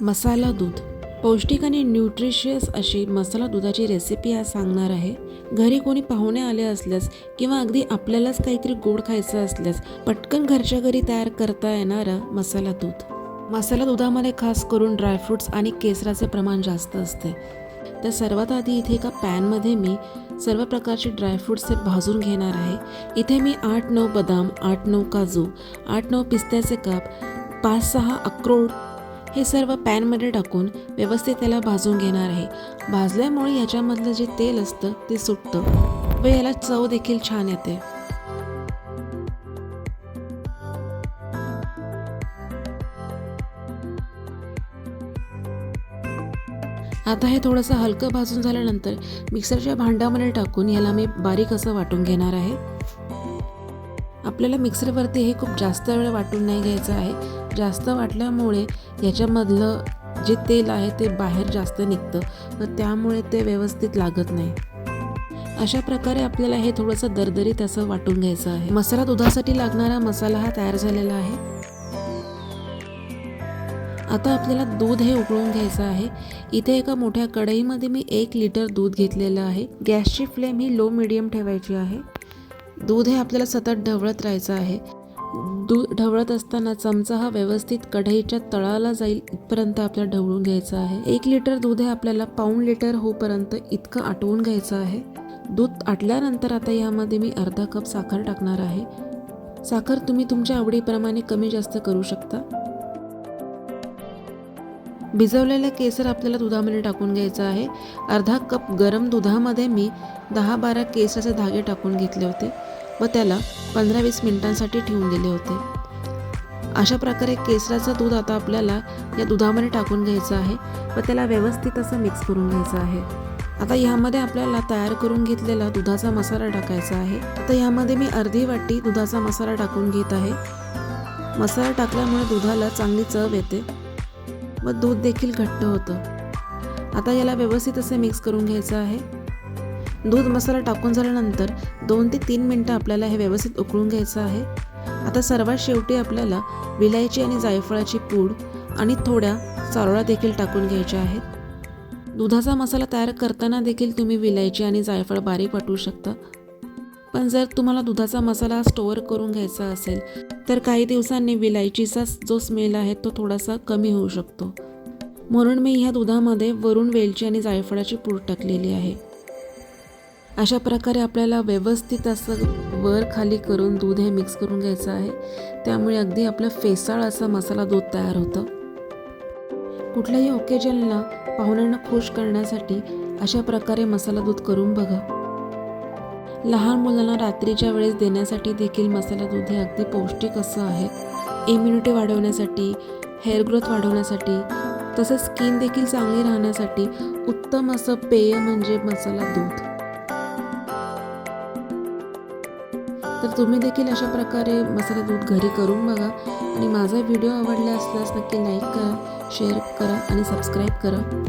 मसाला दूध. पौष्टिक आणि न्यूट्रिशियस अशी मसाला दुधाची रेसिपी आज सांगणार आहे. घरी कोणी पाहुणे आले असल्यास किंवा अगदी आपल्यालाच काहीतरी गोड खायचं असल्यास पटकन घरच्या घरी तयार करता येणारा मसाला दूध. मसाला दुधामध्ये खास करून ड्रायफ्रूट्स आणि केसराचे प्रमाण जास्त असते. तर सर्वात आधी इथे एका पॅनमध्ये मी सर्व प्रकारचे ड्रायफ्रूट्स हे भाजून घेणार आहे. इथे मी आठ नऊ बदाम आठ नऊ काजू आठ नऊ पिस्त्याचे काप पाच सहा अक्रोड हे सर्व पॅनमध्ये टाकून व्यवस्थित त्याला भाजून घेणार आहे. भाजल्यामुळे याच्यामधलं जे तेल असतं ते सुटतं व याला चव देखील छान येते. आता हे थोडंसं हलकं भाजून झाल्यानंतर मिक्सरच्या भांड्यामध्ये टाकून याला मी बारीक असं वाटून घेणार आहे. आपल्याला मिक्सरवरती हे खूप जास्त वेळ वाटून नाही घ्यायचं आहे. जास्त वाटल्यामुळे याच्यामधलं जे तेल आहे ते बाहेर जास्त निघतं तर त्यामुळे ते व्यवस्थित लागत नाही. अशा प्रकारे आपल्याला हे थोडंसं दरदरीत असं वाटून घ्यायचं आहे. मसाला दुधासाठी लागणारा मसाला हा तयार झालेला आहे. आता आपल्याला दूध हे उकळून घ्यायचं आहे. इथे एका मोठ्या कढईमध्ये मी एक लिटर दूध घेतलेलं आहे. गॅसची फ्लेम ही लो मिडियम ठेवायची आहे. दूध हे आपल्याला सतत ढवळत राहायचं आहे. दूध ढवळत असताना चमचा हा व्यवस्थित कढईच्या तळाला जाईल इथपर्यंत आपल्याला ढवळून घ्यायचा आहे. एक लिटर दूध हे आपल्याला पाऊण लिटर होपर्यंत इतकं आटवून घ्यायचं आहे. दूध आटल्यानंतर आता यामध्ये मी अर्धा कप साखर टाकणार आहे. साखर तुम्ही तुमच्या आवडीप्रमाणे कमी जास्त करू शकता. भिजवलेला केसर आपल्याला दुधामध्ये टाकून घ्यायचा आहे. अर्धा कप गरम दुधामध्ये मी दहा बारा केसराचे धागे टाकून घेतले होते. व त्याला पंधरा वीस मिनिटांसाठी ठेवून दिले होते. अशा प्रकारे केसराचं दूध आता आपल्याला या दुधामध्ये टाकून घ्यायचं आहे व त्याला व्यवस्थित असं मिक्स करून घ्यायचं आहे. आता ह्यामध्ये आपल्याला तयार करून घेतलेला दुधाचा मसाला टाकायचा आहे. आता ह्यामध्ये मी अर्धी वाटी दुधाचा मसाला टाकून घेत आहे. मसाला टाकल्यामुळे दुधाला चांगली चव येते व दूध देखील घट्ट होतं. आता याला व्यवस्थित असे मिक्स करून घ्यायचं आहे. दूध मसाला टाकून झाल्यानंतर दोन ते तीन मिनटं आपल्याला हे व्यवस्थित उकळून घ्यायचं आहे. आता सर्वात शेवटी आपल्याला विलायची आणि जायफळाची पूड आणि थोड्या चारोळा देखील टाकून घ्यायच्या आहेत. दुधाचा मसाला तयार करताना देखील तुम्ही विलायची आणि जायफळ बारीक वाटू शकता. पण जर तुम्हाला दुधाचा मसाला स्टोअर करून घ्यायचा असेल तर काही दिवसांनी विलायचीचा जो स्मेल आहे तो थोडासा कमी होऊ शकतो. म्हणून मी ह्या दुधामध्ये वरून वेलची आणि जायफळाची पूड टाकलेली आहे. अशा प्रकारे आपल्याला व्यवस्थित असं वर खाली करून दूध हे मिक्स करून घ्यायचं आहे. त्यामुळे अगदी आपलं फेसाळ असा मसाला दूध तयार होतं. कुठल्याही ओकेजनला पाहुण्यांना खुश करण्यासाठी अशा प्रकारे मसाला दूध करून बघा. लहान मुलांना रात्रीच्या वेळेस देण्यासाठी देखील मसाला दूध हे अगदी पौष्टिक असं आहे. इम्युनिटी वाढवण्यासाठी हेअर ग्रोथ वाढवण्यासाठी तसंच स्किन देखील चांगली राहण्यासाठी उत्तम असं पेय म्हणजे मसाला दूध. तर तुम्ही देखील अशा प्रकारे मसाला दूध घरी करून बघा. आणि माझा व्हिडिओ आवडला असल्यास नक्की लाईक करा शेअर करा आणि सबस्क्राईब करा.